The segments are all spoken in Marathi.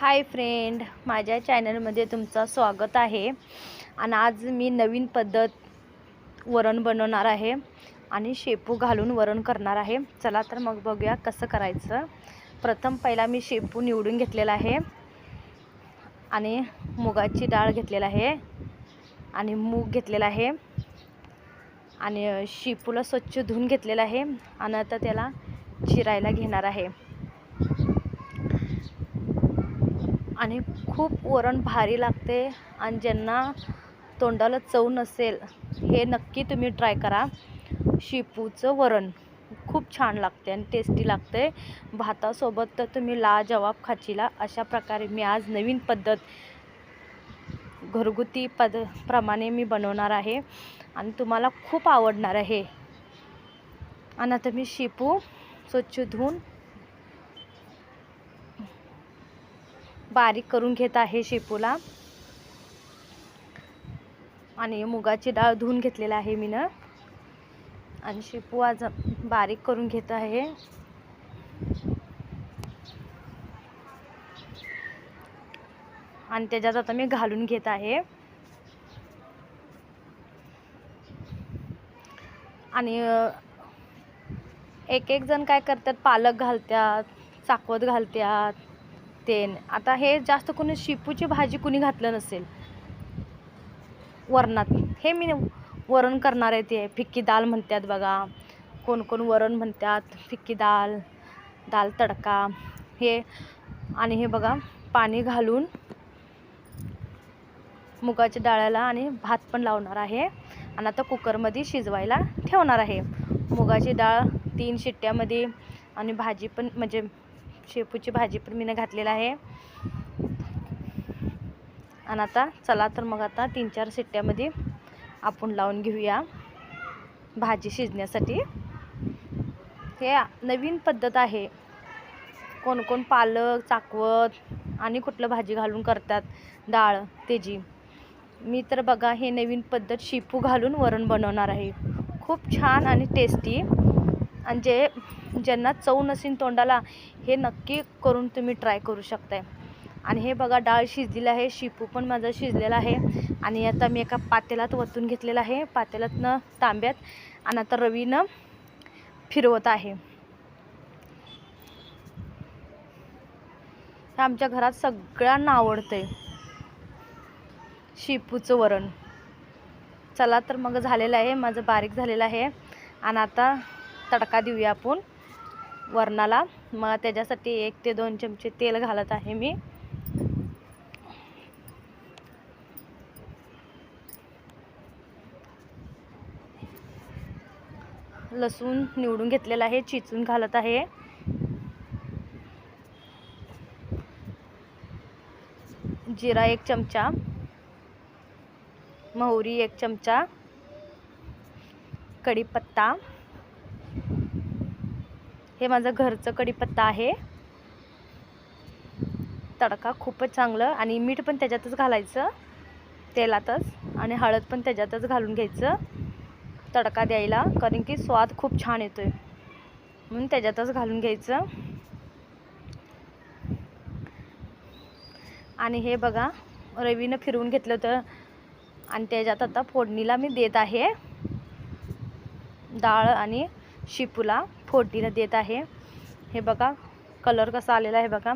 हाय फ्रेंड माझ्या चॅनलमध्ये तुमचं स्वागत आहे. आणि आज मी नवीन पद्धत वरण बनवणार आहे. आणि शेपू घालून वरण करणार आहे. चला तर मग बघूया कसं करायचं. प्रथम पहिला मी शेपू निवडून घेतलेला आहे. आणि मुगाची डाळ घेतलेला आहे. आणि मूग घेतलेला आहे. आणि शेपूला स्वच्छ धुवून घेतलेलं आहे. आणि आता त्याला चिरायला घेणार आहे. आणि खूप वरण भारी लागते आणि ज्यांना तोंडाला चव नसेल हे नक्की तुम्ही ट्राय करा. शेपूचं वरण खूप छान लागते आणि टेस्टी लागते. भातासोबत तर तुम्ही ला जवाब खाचीला अशा प्रकारे मी आज नवीन पद्धत घरगुती पद प्रमाणे मी बनवणार आहे आणि तुम्हाला खूप आवडणार आहे. आणि आता मी शेपू स्वच्छ धुवून बारीक करून घेत आहे शेपूला. आणि मुगाची डाळ धुवून घेतलेला आहे मी आणि शेपू आज बारीक करून घेत आहे. आणि त्याच्यात आता मी घालून घेत आहे. आणि एक एक जण काय करतात? पालक घालतात चाकवत घालतात. ते. आता हे जास्त कोणी शेपूची भाजी कुणी घातलं नसेल. वरणात. हे मी वरण करणार आहे ते. फिक्की दाल म्हणतात बघा. कोण कोण वरण म्हणतात फिक्की दाल दाल तडका. हे आणि हे बघा पाणी घालून मुगाच्या डाळ्याला आणि भात पण लावणार आहे. आणि आता कुकरमध्ये शिजवायला ठेवणार आहे. मुगाची डाळ तीन शिट्ट्यामध्ये आणि भाजी पण म्हणजे शेपूची भाजी पण मी घातलेलं आहे. आणि आता चला तर मग आता तीन चार सिट्ट्यामध्ये आपण लावून घेऊया भाजी शिजण्यासाठी. हे नवीन पद्धत आहे. कोण कोण पालक चाकवत आणि कुठलं भाजी घालून करतात डाळ त्याची मी तर बघा हे नवीन पद्धत शेपू घालून वरण बनवणार आहे. खूप छान आणि टेस्टी आणि जे ज्यांना चव नसेल तोंडाला हे नक्की करून तुम्ही ट्राय करू शकताय. आणि हे बघा डाळ शिजलेलं आहे शिपू पण माझा शिजलेला आहे. आणि आता मी एका पातेलात वतून घेतलेलं आहे. पातेलातनं तांब्यात आणि आता रवीनं फिरवत आहे. हे आमच्या घरात सगळ्यांना आवडतंय. शिपूचं वरण. चला तर मग झालेलं आहे माझं बारीक झालेलं आहे. आणि आता तडका देऊया आपण. वरणाला. मग त्याच्यासाठी एक ते दोन चमचे तेल घालत आहे मी. लसूण निवडून घेतलेला आहे चिचून घालत आहे. जिरा एक चमचा. मोहरी एक चमचा. कढीपत्ता. हे माझं घरचं कढीपत्ता आहे. तडका खूपच चांगलं आणि मीठ पण त्याच्यातच घालायचं. तेलातच आणि हळद पण त्याच्यातच घालून घ्यायचं. तडका द्यायला कारण की स्वाद खूप छान येतो आहे म्हणून त्याच्यातच घालून घ्यायचं. आणि हे बघा रवीनं फिरवून घेतलं होतं. आणि त्याच्यात आता फोडणीला मी देत आहे. डाळ आणि शिपूला फोडणीला देत आहे. हे बघा कलर कसा आलेला आहे बघा.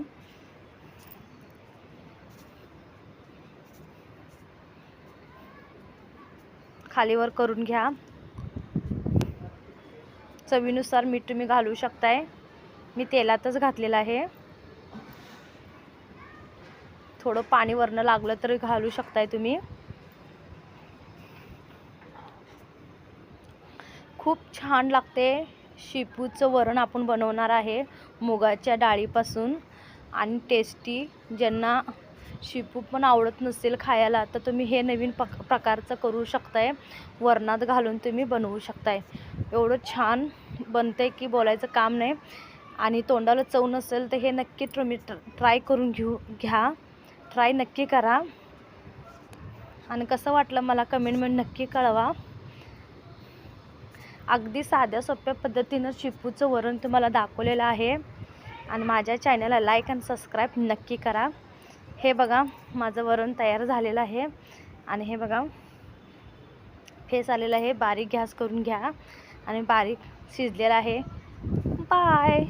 खालीवर करून घ्या. चवीनुसार मीठ तुम्ही घालू शकताय. मी तेलातच घातलेलं आहे. थोडं पाणी वरणं लागलं तर घालू शकताय तुम्ही. खूप छान लागते. शेपूचं वरण आपण बनवणार आहे मुगाच्या डाळीपासून. आणि टेस्टी ज्यांना शेपू पण आवडत नसेल खायला तर तुम्ही हे नवीन पक प्रकारचं करू शकताय. वरणात घालून तुम्ही बनवू शकताय. एवढं छान बनते की बोलायचं काम नाही. आणि तोंडाला चव नसेल तर हे नक्की तुम्ही ट्राय करून घेऊ घ्या. ट्राय नक्की करा. आणि कसं वाटलं मला कमेंटमेंट नक्की कळवा. अगदी साध्या सोप्या पद्धतीनं चिपूचं वरण तुम्हाला दाखवलेलं आहे. आणि माझ्या चॅनलला लाईक आणि सबस्क्राईब नक्की करा. हे बघा माझं वरण तयार झालेलं आहे. आणि हे बघा फेस आलेलं आहे. बारीक गॅस करून घ्या. आणि बारीक शिजलेलं आहे. बाय